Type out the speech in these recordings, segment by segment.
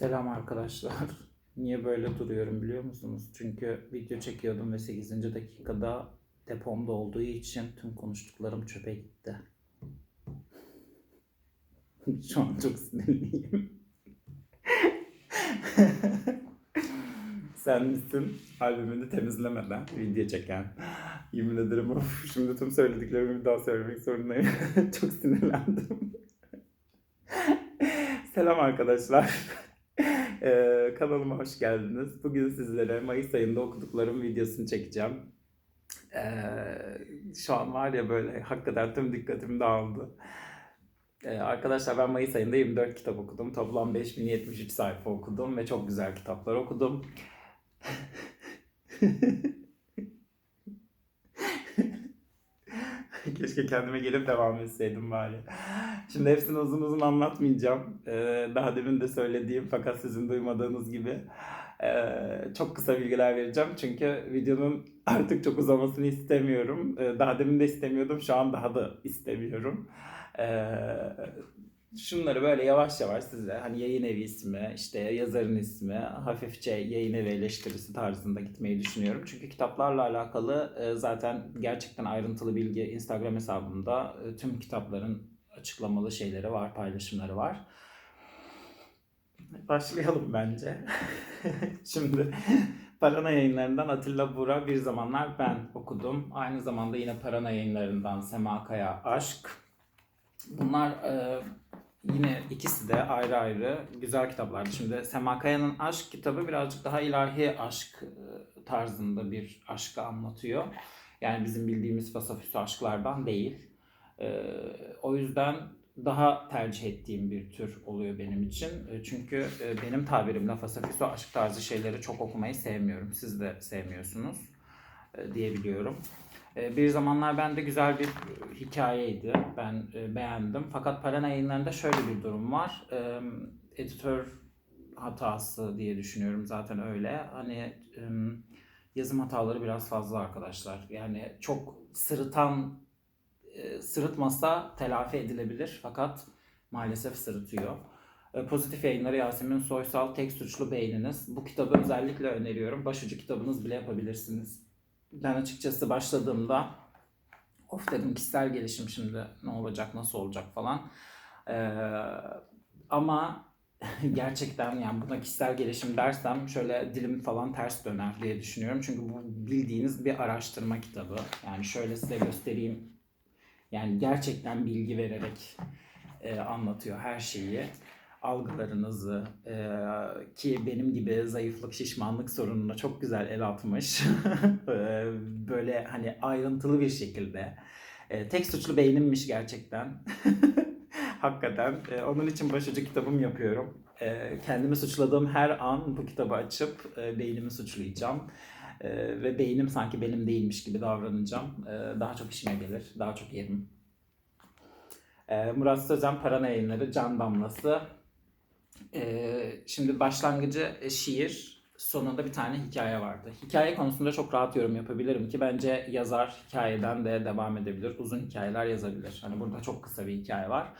Selam arkadaşlar. Niye böyle duruyorum biliyor musunuz? Çünkü video çekiyordum ve 8. dakikada depomda olduğu için tüm konuştuklarım çöpe gitti. Şu an çok sinirliyim. Sen misin albümünü temizlemeden video çeken? Yemin ederim of şimdi tüm söylediklerimi bir daha söylemek zorundayım. çok sinirlendim. Selam arkadaşlar. Ee, kanalıma hoş geldiniz. Bugün sizlere Mayıs ayında okuduklarım videosunu çekeceğim. Ee, şu an var ya böyle hakikaten tüm dikkatim dağıldı. Ee, arkadaşlar ben Mayıs ayında 24 kitap okudum. Toplam 5073 sayfa okudum ve çok güzel kitaplar okudum. Keşke kendime gelip devam etseydim bari. Şimdi hepsini uzun uzun anlatmayacağım. Ee, daha demin de söylediğim fakat sizin duymadığınız gibi ee, çok kısa bilgiler vereceğim. Çünkü videonun artık çok uzamasını istemiyorum. Ee, daha demin de istemiyordum, şu an daha da istemiyorum. Şunları böyle yavaş yavaş size hani yayın evi ismi, işte yazarın ismi, hafifçe yayın evi eleştirisi tarzında gitmeyi düşünüyorum. Çünkü kitaplarla alakalı e, zaten gerçekten ayrıntılı bilgi Instagram hesabımda e, tüm kitapların açıklamalı şeyleri var, paylaşımları var. Başlayalım bence. Şimdi Parana yayınlarından Atilla Bura bir zamanlar ben okudum. Aynı zamanda yine Parana yayınlarından Sema Kaya Aşk. Bunlar e, yine ikisi de ayrı ayrı güzel kitaplardı. Şimdi Sema Kaya'nın Aşk kitabı birazcık daha ilahi aşk e, tarzında bir aşkı anlatıyor. Yani bizim bildiğimiz fasafiso aşklardan değil. E, o yüzden daha tercih ettiğim bir tür oluyor benim için. E, Çünkü e, benim tabirimle fasafiso aşk tarzı şeyleri çok okumayı sevmiyorum. Siz de sevmiyorsunuz diyebiliyorum. E, Bir zamanlar bende güzel bir e, hikayeydi. Ben e, beğendim. Fakat Parana yayınlarında şöyle bir durum var. Editör hatası diye düşünüyorum zaten öyle. Hani yazım hataları biraz fazla arkadaşlar. Yani çok sırıtan e, sırıtmasa telafi edilebilir fakat maalesef sırıtıyor. Pozitif yayınları Yasemin Soysal Tek Suçlu Beyniniz. Bu kitabı özellikle öneriyorum. Başucu kitabınız bile yapabilirsiniz. Ben açıkçası başladığımda of dedim kişisel gelişim şimdi ne olacak nasıl olacak falan. E, ama gerçekten yani buna kişisel gelişim dersem şöyle dilim falan ters döner diye düşünüyorum. Çünkü bu bildiğiniz bir araştırma kitabı. Yani şöyle size göstereyim yani gerçekten bilgi vererek e, anlatıyor her şeyi. Algılarınızı e, ki benim gibi zayıflık, şişmanlık sorununa çok güzel el atmış. E, Böyle hani ayrıntılı bir şekilde. E, tek suçlu beynimmiş gerçekten. Hakikaten. E, onun için başucu kitabım yapıyorum. E, kendimi suçladığım her an bu kitabı açıp e, beynimi suçlayacağım. Ee, ve beynim sanki benim değilmiş gibi davranacağım. Ee, daha çok işime gelir, daha çok yerim. Murat Sözen Parana Yayınları Can Damlası. Ee, şimdi başlangıcı e, şiir, sonunda bir tane hikaye vardı. Hikaye konusunda çok rahat yorum yapabilirim ki bence yazar hikayeden de devam edebilir, uzun hikayeler yazabilir. Hani burada çok kısa bir hikaye var.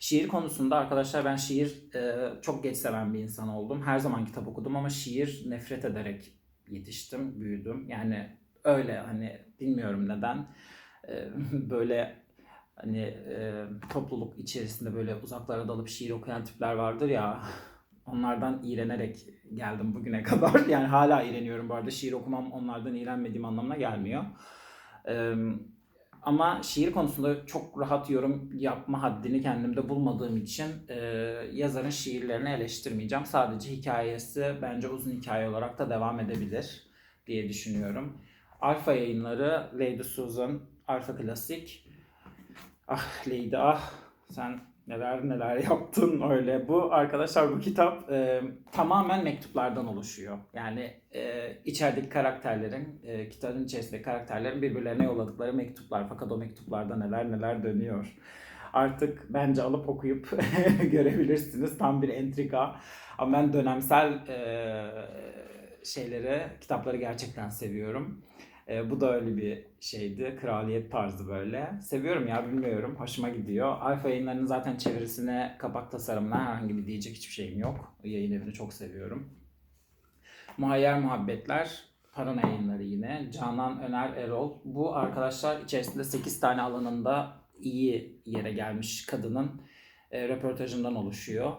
Şiir konusunda arkadaşlar ben şiir e, çok geç seven bir insan oldum. Her zaman kitap okudum ama şiir nefret ederek yetiştim, büyüdüm. Yani öyle hani bilmiyorum neden Ee, böyle hani e, topluluk içerisinde böyle uzaklara dalıp şiir okuyan tipler vardır ya onlardan iğrenerek geldim bugüne kadar. Yani hala iğreniyorum bu arada. Şiir okumam onlardan iğrenmediğim anlamına gelmiyor. Ee, ama şiir konusunda çok rahat yorum yapma haddini kendimde bulmadığım için e, yazarın şiirlerini eleştirmeyeceğim. Sadece hikayesi bence uzun hikaye olarak da devam edebilir diye düşünüyorum. Alfa yayınları Lady Susan, Alfa Klasik. Ah Lady ah sen neler neler yaptın öyle. Bu arkadaşlar bu kitap e, tamamen mektuplardan oluşuyor. Yani e, içerideki karakterlerin, e, kitabın içerisindeki karakterlerin birbirlerine yolladıkları mektuplar. Fakat o mektuplarda neler neler dönüyor. Artık bence alıp okuyup görebilirsiniz. Tam bir entrika. Ama ben dönemsel e, şeyleri, kitapları gerçekten seviyorum. E, bu da öyle bir şeydi. Kraliyet tarzı böyle. Seviyorum ya bilmiyorum. Hoşuma gidiyor. Alfa yayınlarının zaten çevirisine, kapak tasarımına herhangi bir diyecek hiçbir şeyim yok. Yayın evini çok seviyorum. Muhayyer Muhabbetler, Parana yayınları yine. Canan Öner Erol. Bu arkadaşlar içerisinde 8 tane alanında iyi yere gelmiş kadının e, röportajından oluşuyor.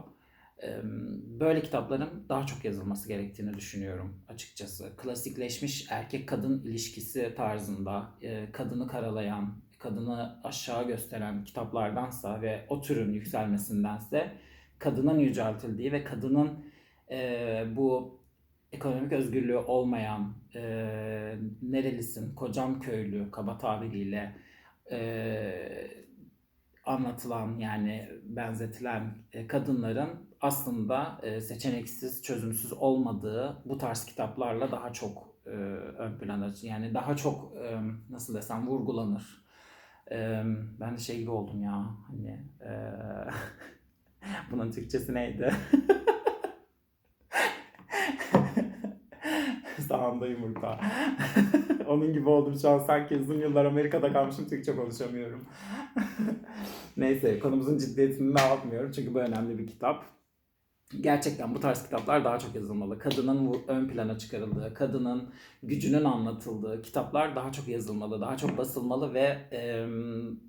Böyle kitapların daha çok yazılması gerektiğini düşünüyorum açıkçası. Klasikleşmiş erkek kadın ilişkisi tarzında kadını karalayan, kadını aşağı gösteren kitaplardansa ve o türün yükselmesindense kadının yüceltildiği ve kadının bu ekonomik özgürlüğü olmayan nerelisin, kocam köylü kaba tabiriyle e, anlatılan yani benzetilen kadınların aslında e, seçeneksiz, çözümsüz olmadığı bu tarz kitaplarla daha çok e, ön plana yani daha çok e, nasıl desem vurgulanır. Ben de şey gibi oldum ya hani bunun Türkçesi neydi? Sağımda yumurta. Onun gibi oldum şu an sanki uzun yıllar Amerika'da kalmışım Türkçe konuşamıyorum. Neyse konumuzun ciddiyetini de almıyorum çünkü bu önemli bir kitap. Gerçekten bu tarz kitaplar daha çok yazılmalı. Kadının ön plana çıkarıldığı, kadının gücünün anlatıldığı kitaplar daha çok yazılmalı, daha çok basılmalı ve e,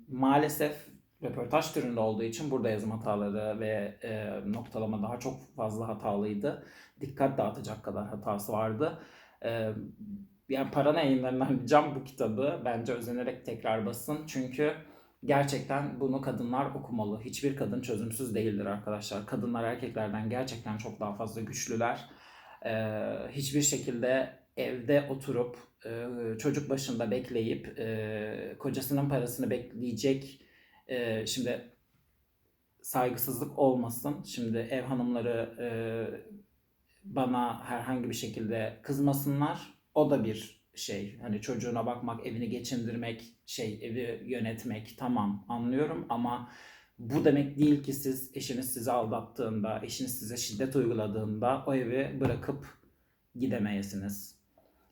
maalesef röportaj türünde olduğu için burada yazım hataları ve e, noktalama daha çok fazla hatalıydı. Dikkat dağıtacak kadar hatası vardı. E, yani Parana yayınlarından ricam bu kitabı bence özenerek tekrar basın. Çünkü gerçekten bunu kadınlar okumalı. Hiçbir kadın çözümsüz değildir arkadaşlar. Kadınlar erkeklerden gerçekten çok daha fazla güçlüler. E, hiçbir şekilde evde oturup e, çocuk başında bekleyip e, kocasının parasını bekleyecek e, şimdi saygısızlık olmasın. Şimdi ev hanımları e, bana herhangi bir şekilde kızmasınlar. O da bir şey. Hani çocuğuna bakmak, evini geçindirmek, şey evi yönetmek tamam anlıyorum ama bu demek değil ki siz eşiniz sizi aldattığında, eşiniz size şiddet uyguladığında o evi bırakıp gidemeyesiniz.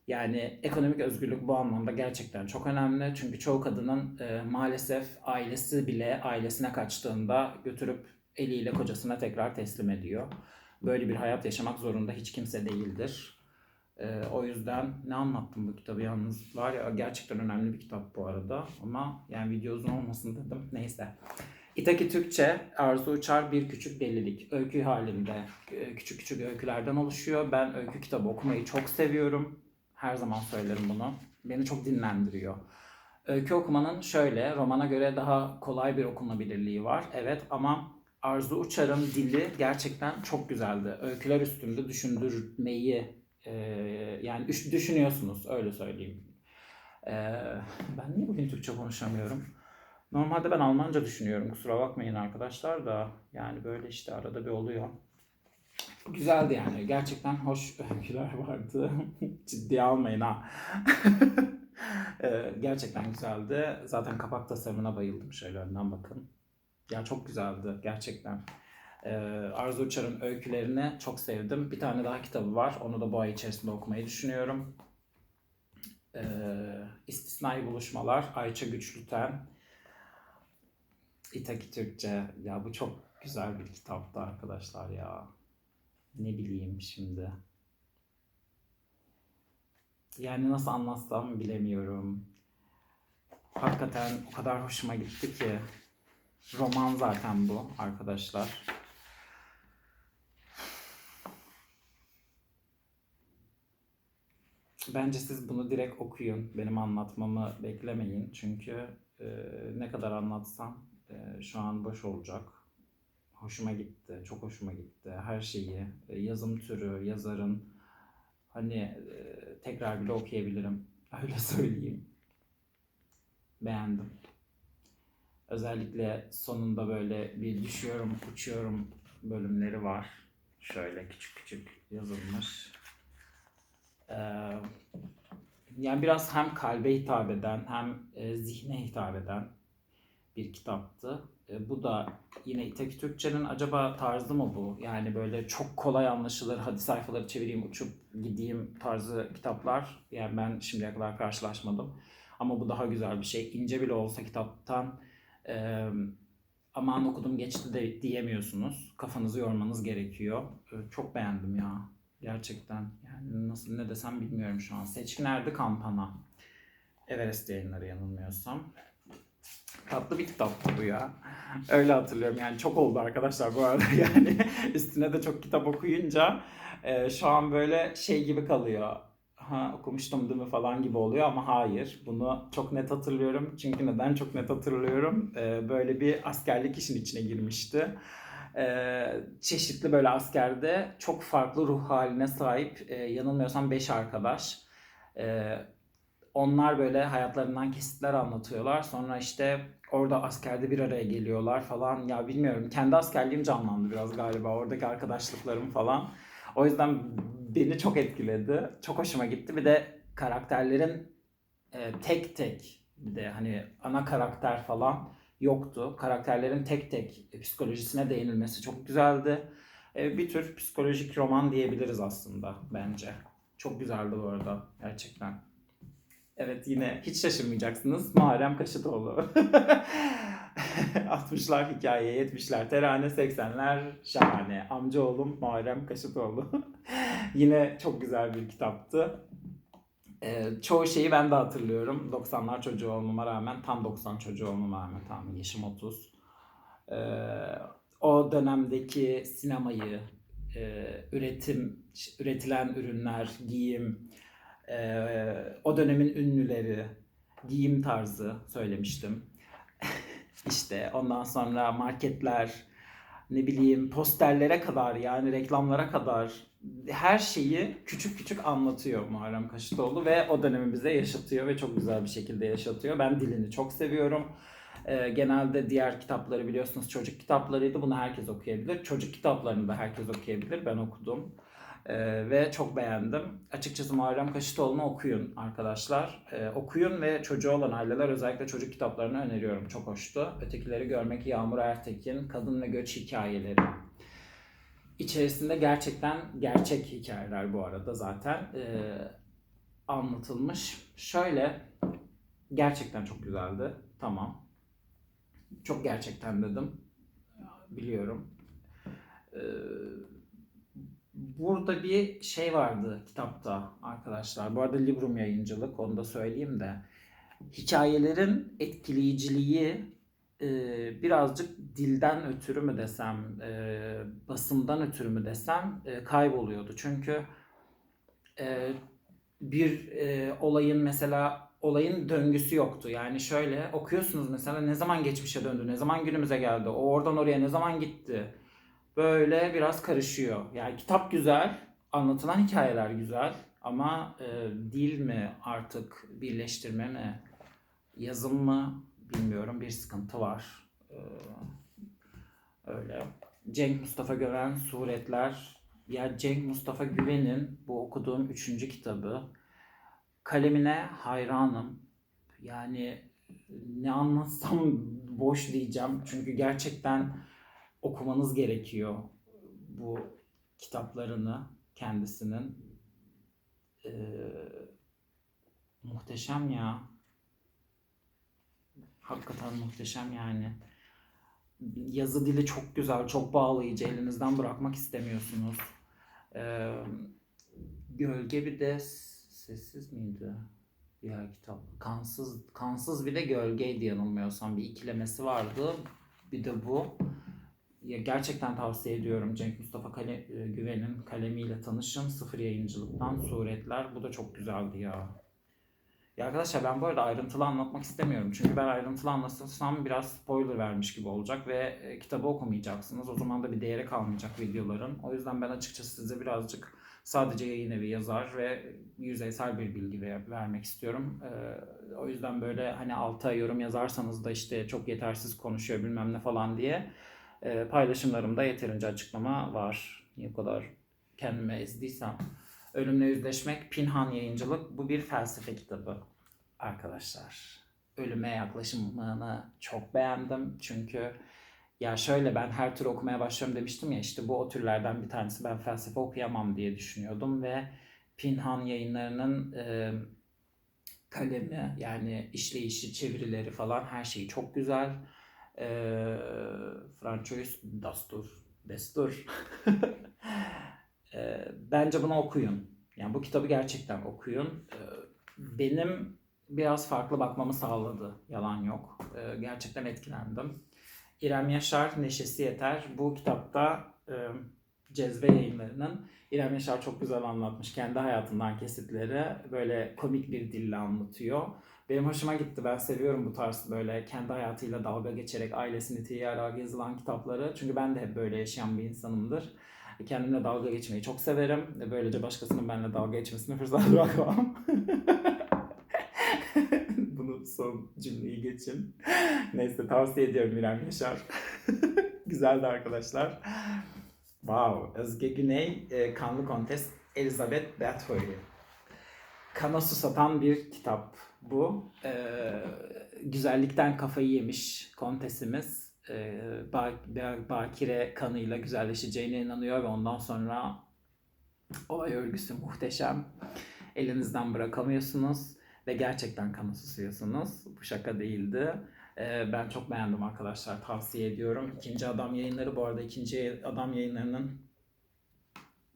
Yani ekonomik özgürlük bu anlamda gerçekten çok önemli. Çünkü çoğu kadının e, maalesef ailesi bile ailesine kaçtığında götürüp eliyle kocasına tekrar teslim ediyor. Böyle bir hayat yaşamak zorunda hiç kimse değildir. E, o yüzden ne anlattım bu kitabı yalnız var ya gerçekten önemli bir kitap bu arada. Ama yani video uzun olmasın dedim. Neyse. İtaki Türkçe, Arzu Uçar Bir Küçük Delilik. Öykü halinde e, küçük küçük öykülerden oluşuyor. Ben öykü kitabı okumayı çok seviyorum. Her zaman söylerim bunu. Beni çok dinlendiriyor. Öykü okumanın şöyle, romana göre daha kolay bir okunabilirliği var. Evet ama Arzu Uçar'ın dili gerçekten çok güzeldi. Öyküler üstünde düşündürmeyi, e, yani düş- düşünüyorsunuz öyle söyleyeyim. E, ben niye bugün Türkçe konuşamıyorum? Normalde ben Almanca düşünüyorum kusura bakmayın arkadaşlar da yani böyle işte arada bir oluyor. Güzeldi yani. Gerçekten hoş öyküler vardı. Ciddiye almayın ha. Ee, Gerçekten güzeldi. Zaten kapak tasarımına bayıldım. Şöyle önden bakın. Ya çok güzeldi gerçekten. Ee, Arzu Uçar'ın öykülerini çok sevdim. Bir tane daha kitabı var. Onu da bu ay içerisinde okumayı düşünüyorum. Ee, İstisnai Buluşmalar. Ayça Güçlüten. İtaki Türkçe. Ya bu çok güzel bir kitaptı arkadaşlar ya ne bileyim şimdi. Yani nasıl anlatsam bilemiyorum. Hakikaten o kadar hoşuma gitti ki. Roman zaten bu arkadaşlar. Bence siz bunu direkt okuyun. Benim anlatmamı beklemeyin. Çünkü e, ne kadar anlatsam e, şu an boş olacak hoşuma gitti. Çok hoşuma gitti. Her şeyi, e, yazım türü, yazarın hani e, tekrar bile okuyabilirim. Öyle söyleyeyim. Beğendim. Özellikle sonunda böyle bir düşüyorum, uçuyorum bölümleri var. Şöyle küçük küçük yazılmış. Yani biraz hem kalbe hitap eden hem e, zihne hitap eden bir kitaptı. E, bu da yine İtaki Türkçe'nin acaba tarzı mı bu? Yani böyle çok kolay anlaşılır, hadi sayfaları çevireyim, uçup gideyim tarzı kitaplar. Yani ben şimdiye kadar karşılaşmadım. Ama bu daha güzel bir şey. İnce bile olsa kitaptan e, aman okudum geçti de diyemiyorsunuz. Kafanızı yormanız gerekiyor. E, çok beğendim ya. Gerçekten. Yani nasıl ne desem bilmiyorum şu an. Seçkin Erdi Kampana. Everest yayınları yanılmıyorsam. Tatlı bir kitaptı bu ya. Öyle hatırlıyorum yani çok oldu arkadaşlar bu arada yani üstüne de çok kitap okuyunca e, şu an böyle şey gibi kalıyor. Ha okumuştum değil mi falan gibi oluyor ama hayır. Bunu çok net hatırlıyorum. Çünkü neden çok net hatırlıyorum? E, böyle bir askerlik işin içine girmişti. E, çeşitli böyle askerde çok farklı ruh haline sahip e, yanılmıyorsam 5 arkadaş. E, onlar böyle hayatlarından kesitler anlatıyorlar. Sonra işte orada askerde bir araya geliyorlar falan. Ya bilmiyorum kendi askerliğim canlandı biraz galiba oradaki arkadaşlıklarım falan. O yüzden beni çok etkiledi. Çok hoşuma gitti. Bir de karakterlerin e, tek tek bir de hani ana karakter falan yoktu. Karakterlerin tek tek psikolojisine değinilmesi çok güzeldi. E, bir tür psikolojik roman diyebiliriz aslında bence. Çok güzeldi bu arada gerçekten. Evet yine hiç şaşırmayacaksınız. Muharrem Kaşıtoğlu. 60'lar hikaye, 70'ler terane, 80'ler şahane. Amcaoğlum Muharrem Kaşıtoğlu. yine çok güzel bir kitaptı. Ee, çoğu şeyi ben de hatırlıyorum. 90'lar çocuğu olmama rağmen, tam 90 çocuğu olmama rağmen, tam yaşım 30. Ee, o dönemdeki sinemayı, e, üretim, üretilen ürünler, giyim, ee, o dönemin ünlüleri, giyim tarzı söylemiştim. işte ondan sonra marketler, ne bileyim posterlere kadar yani reklamlara kadar her şeyi küçük küçük anlatıyor Muharrem Kaşıtoğlu ve o dönemi bize yaşatıyor ve çok güzel bir şekilde yaşatıyor. Ben dilini çok seviyorum. Ee, genelde diğer kitapları biliyorsunuz çocuk kitaplarıydı. Bunu herkes okuyabilir. Çocuk kitaplarını da herkes okuyabilir. Ben okudum. Ee, ve çok beğendim. Açıkçası Muharrem Kaşıtoğlu'nu okuyun arkadaşlar. Ee, okuyun ve çocuğu olan aileler özellikle çocuk kitaplarını öneriyorum. Çok hoştu. Ötekileri görmek Yağmur Ertekin, Kadın ve Göç Hikayeleri. İçerisinde gerçekten gerçek hikayeler bu arada zaten ee, anlatılmış. Şöyle gerçekten çok güzeldi. Tamam. Çok gerçekten dedim. Biliyorum. Ee, burada bir şey vardı kitapta arkadaşlar. Bu arada Librum yayıncılık onu da söyleyeyim de. Hikayelerin etkileyiciliği e, birazcık dilden ötürü mü desem, e, basımdan ötürü mü desem e, kayboluyordu. Çünkü e, bir e, olayın mesela olayın döngüsü yoktu. Yani şöyle okuyorsunuz mesela ne zaman geçmişe döndü, ne zaman günümüze geldi, o oradan oraya ne zaman gitti böyle biraz karışıyor. Yani kitap güzel, anlatılan hikayeler güzel ama e, dil mi artık birleştirme mi, yazım mı bilmiyorum bir sıkıntı var. E, öyle. Cenk Mustafa Göven Suretler. Ya Cenk Mustafa Güven'in bu okuduğum üçüncü kitabı. Kalemine hayranım. Yani ne anlatsam boş diyeceğim. Çünkü gerçekten okumanız gerekiyor bu kitaplarını kendisinin. Ee, muhteşem ya. Hakikaten muhteşem yani. Yazı dili çok güzel, çok bağlayıcı. Elinizden bırakmak istemiyorsunuz. Ee, Gölge bir de sessiz miydi? Diğer kitap. Kansız, kansız bir de gölgeydi yanılmıyorsam. Bir ikilemesi vardı. Bir de bu ya gerçekten tavsiye ediyorum Cenk Mustafa Kale, e, Güven'in kalemiyle tanışın. Sıfır yayıncılıktan suretler. Bu da çok güzeldi ya. Ya arkadaşlar ben bu arada ayrıntılı anlatmak istemiyorum. Çünkü ben ayrıntılı anlatırsam biraz spoiler vermiş gibi olacak ve e, kitabı okumayacaksınız. O zaman da bir değeri kalmayacak videoların. O yüzden ben açıkçası size birazcık sadece yayın evi yazar ve yüzeysel bir bilgi ver, vermek istiyorum. Ee, o yüzden böyle hani alta yorum yazarsanız da işte çok yetersiz konuşuyor bilmem ne falan diye e, paylaşımlarımda yeterince açıklama var. Niye bu kadar kendime ezdiysem. Ölümle Yüzleşmek, Pinhan Yayıncılık. Bu bir felsefe kitabı arkadaşlar. ölüme yaklaşımını çok beğendim. Çünkü ya şöyle ben her tür okumaya başlıyorum demiştim ya işte bu o türlerden bir tanesi. Ben felsefe okuyamam diye düşünüyordum ve Pinhan yayınlarının e, kalemi yani işleyişi, çevirileri falan her şeyi çok güzel. E, Francois Dastur, Destur. e, bence bunu okuyun. Yani bu kitabı gerçekten okuyun. E, benim biraz farklı bakmamı sağladı. Yalan yok. E, gerçekten etkilendim. İrem Yaşar Neşesi Yeter. Bu kitapta e, Cezve yayınlarının İrem Yaşar çok güzel anlatmış. Kendi hayatından kesitleri böyle komik bir dille anlatıyor. Benim hoşuma gitti. Ben seviyorum bu tarz böyle kendi hayatıyla dalga geçerek ailesini tiyarak yazılan kitapları. Çünkü ben de hep böyle yaşayan bir insanımdır. Kendimle dalga geçmeyi çok severim. Böylece başkasının benimle dalga geçmesine fırsat bırakmam. Bunu son cümleyi geçin. Neyse tavsiye ediyorum İrem Yaşar. Güzeldi arkadaşlar. Wow. Özge Güney, e, Kanlı Kontes, Elizabeth Bathory. Kana susatan bir kitap bu. E, güzellikten kafayı yemiş kontesimiz. E, ba- ba- bakire kanıyla güzelleşeceğine inanıyor ve ondan sonra olay örgüsü muhteşem. Elinizden bırakamıyorsunuz ve gerçekten kanı susuyorsunuz. Bu şaka değildi. Ee, ben çok beğendim arkadaşlar. Tavsiye ediyorum. İkinci Adam yayınları bu arada ikinci Adam yayınlarının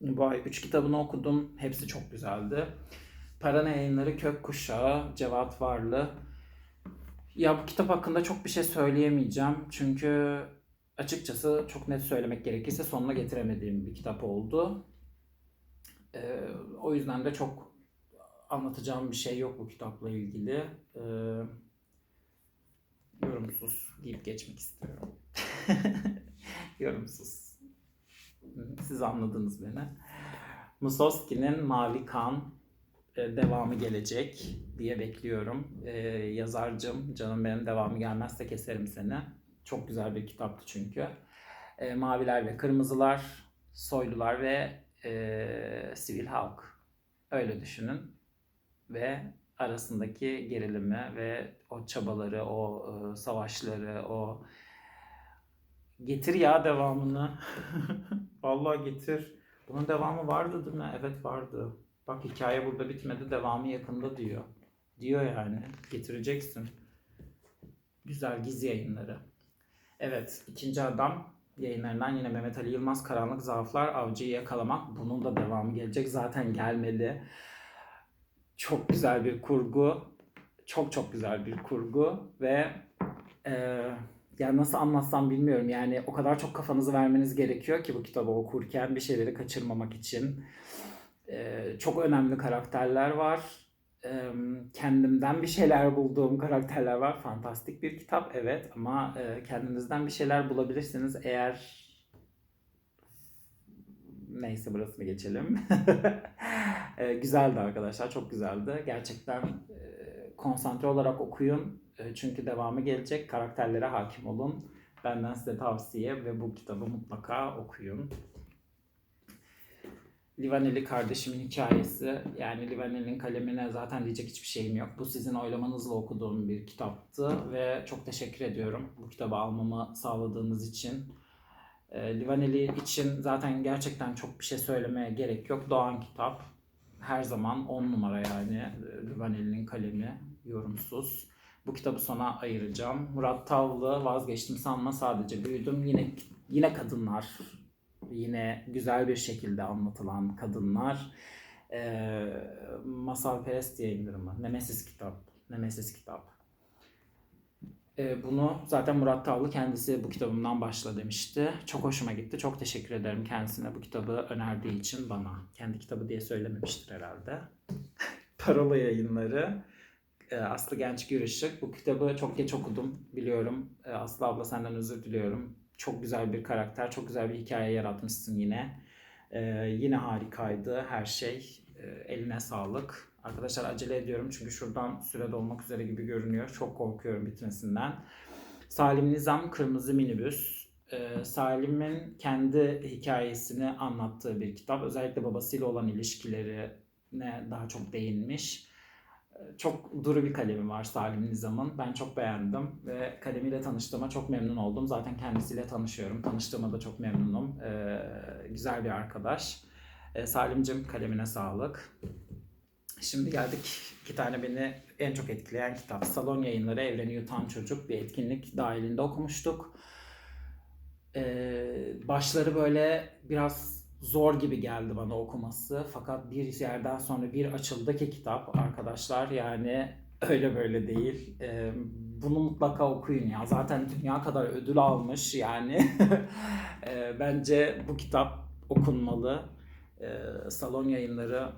bu ay 3 kitabını okudum. Hepsi çok güzeldi. Parana yayınları Kök Kuşağı, Cevat Varlı. Ya bu kitap hakkında çok bir şey söyleyemeyeceğim. Çünkü açıkçası çok net söylemek gerekirse sonuna getiremediğim bir kitap oldu. Ee, o yüzden de çok anlatacağım bir şey yok bu kitapla ilgili. Ee, yorumsuz deyip geçmek istiyorum. yorumsuz. Siz anladınız beni. Musoski'nin Mavi Kan devamı gelecek diye bekliyorum. E, yazarcım, canım benim devamı gelmezse keserim seni. Çok güzel bir kitaptı çünkü. E, maviler ve kırmızılar, soylular ve e, sivil halk. Öyle düşünün. Ve arasındaki gerilimi ve o çabaları, o e, savaşları, o getir ya devamını. Vallahi getir. Bunun devamı vardı değil mi? Evet vardı. Bak hikaye burada bitmedi, devamı yakında diyor. Diyor yani. Getireceksin. Güzel giz yayınları. Evet, ikinci adam yayınlarından yine Mehmet Ali Yılmaz Karanlık Zaaflar Avcıyı Yakalamak. Bunun da devamı gelecek. Zaten gelmeli. Çok güzel bir kurgu. Çok çok güzel bir kurgu ve e, yani nasıl anlatsam bilmiyorum. Yani o kadar çok kafanızı vermeniz gerekiyor ki bu kitabı okurken bir şeyleri kaçırmamak için. Çok önemli karakterler var. Kendimden bir şeyler bulduğum karakterler var. Fantastik bir kitap evet ama kendinizden bir şeyler bulabilirsiniz eğer neyse burasını geçelim. güzeldi arkadaşlar çok güzeldi. Gerçekten konsantre olarak okuyun. Çünkü devamı gelecek. Karakterlere hakim olun. Benden size tavsiye ve bu kitabı mutlaka okuyun. Livaneli kardeşimin hikayesi. Yani Livaneli'nin kalemine zaten diyecek hiçbir şeyim yok. Bu sizin oylamanızla okuduğum bir kitaptı ve çok teşekkür ediyorum bu kitabı almamı sağladığınız için. E, Livaneli için zaten gerçekten çok bir şey söylemeye gerek yok. Doğan kitap. Her zaman 10 numara yani e, Livaneli'nin kalemi yorumsuz. Bu kitabı sona ayıracağım. Murat Tavlı vazgeçtim sanma sadece büyüdüm. Yine yine kadınlar. Yine güzel bir şekilde anlatılan kadınlar. Ee, Masal Perest yayınları mı? Nemesis kitap. Nemesis kitap. Ee, bunu zaten Murat Tavlı kendisi bu kitabımdan başla demişti. Çok hoşuma gitti. Çok teşekkür ederim kendisine bu kitabı önerdiği için bana. Kendi kitabı diye söylememiştir herhalde. Parola yayınları. Ee, Aslı Genç Gürışık. Bu kitabı çok geç okudum biliyorum. Aslı abla senden özür diliyorum. Çok güzel bir karakter, çok güzel bir hikaye yaratmışsın yine. Ee, yine harikaydı her şey. Ee, eline sağlık. Arkadaşlar acele ediyorum çünkü şuradan süre dolmak üzere gibi görünüyor. Çok korkuyorum bitmesinden. Salim Nizam Kırmızı Minibüs. Ee, Salim'in kendi hikayesini anlattığı bir kitap. Özellikle babasıyla olan ilişkilerine daha çok değinmiş. Çok duru bir kalemi var Salim Nizam'ın. Ben çok beğendim ve kalemiyle tanıştığıma çok memnun oldum. Zaten kendisiyle tanışıyorum. Tanıştığıma da çok memnunum. Ee, güzel bir arkadaş. Ee, Salim'cim kalemine sağlık. Şimdi geldik iki tane beni en çok etkileyen kitap. Salon Yayınları Evreni Yutan Çocuk bir etkinlik dahilinde okumuştuk. Ee, başları böyle biraz zor gibi geldi bana okuması. Fakat bir yerden sonra bir açıldı ki kitap arkadaşlar yani öyle böyle değil. Ee, bunu mutlaka okuyun ya. Zaten dünya kadar ödül almış yani. Ee, bence bu kitap okunmalı. Ee, salon yayınları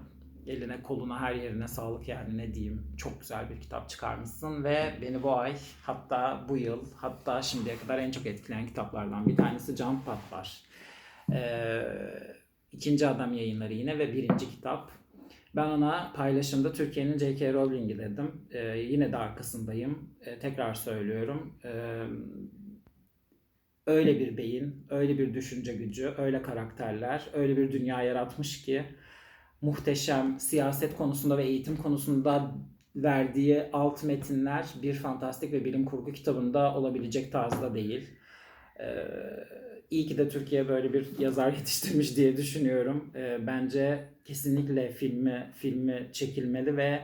eline koluna her yerine sağlık yani ne diyeyim. Çok güzel bir kitap çıkarmışsın ve beni bu ay hatta bu yıl hatta şimdiye kadar en çok etkileyen kitaplardan bir tanesi Can Patlar. Ee, ikinci adam yayınları yine ve birinci kitap. Ben ona paylaşımda Türkiye'nin J.K. Rowling'i dedim. Ee, yine de arkasındayım. Ee, tekrar söylüyorum. Ee, öyle bir beyin, öyle bir düşünce gücü, öyle karakterler, öyle bir dünya yaratmış ki muhteşem siyaset konusunda ve eğitim konusunda verdiği alt metinler bir fantastik ve bilim kurgu kitabında olabilecek tarzda değil. Ee, iyi ki de Türkiye böyle bir yazar yetiştirmiş diye düşünüyorum. Ee, bence kesinlikle filmi filmi çekilmeli ve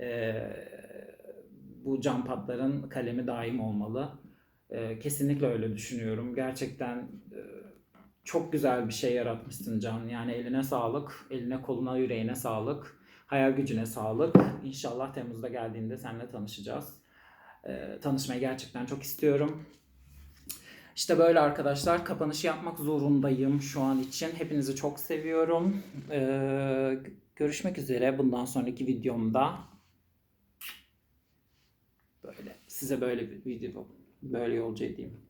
e, bu Can Patlar'ın kalemi daim olmalı. Ee, kesinlikle öyle düşünüyorum. Gerçekten e, çok güzel bir şey yaratmışsın Can. Yani eline sağlık, eline koluna yüreğine sağlık, hayal gücüne sağlık. İnşallah Temmuz'da geldiğinde seninle tanışacağız. Ee, tanışmayı gerçekten çok istiyorum. İşte böyle arkadaşlar kapanışı yapmak zorundayım şu an için. Hepinizi çok seviyorum. Ee, görüşmek üzere bundan sonraki videomda. Böyle size böyle bir video böyle yolcu edeyim.